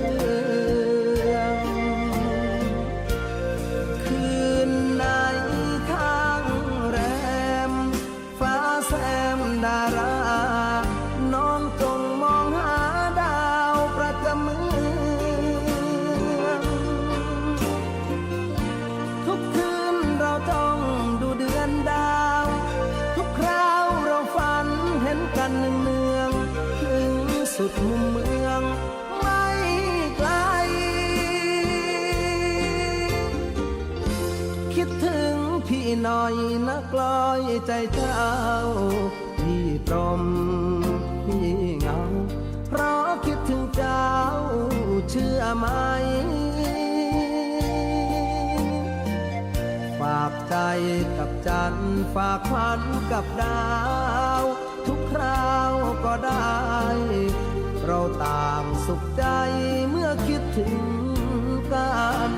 อ พี่หน่อยนะกลอยใจเจ้า พี่ตรมพี่เงา เพราะคิดถึงเจ้าเชื่อไหม ฝากใจกับจันฝากควันกับดาว ทุกคราวก็ได้ เราต่างสุขใจเมื่อคิดถึงกัน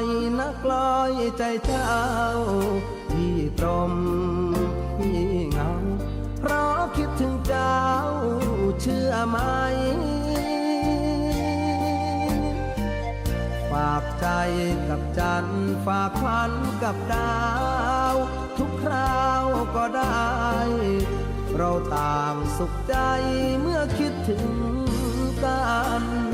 อยนะกลอยใจเจ้าพี่ตรมพี่เงา เพราะคิดถึงเจ้าเชื่อไหม ฝากใจกับจันฝากควันกับดาว ทุกคราวก็ได้ เราต่างสุขใจเมื่อคิดถึงกัน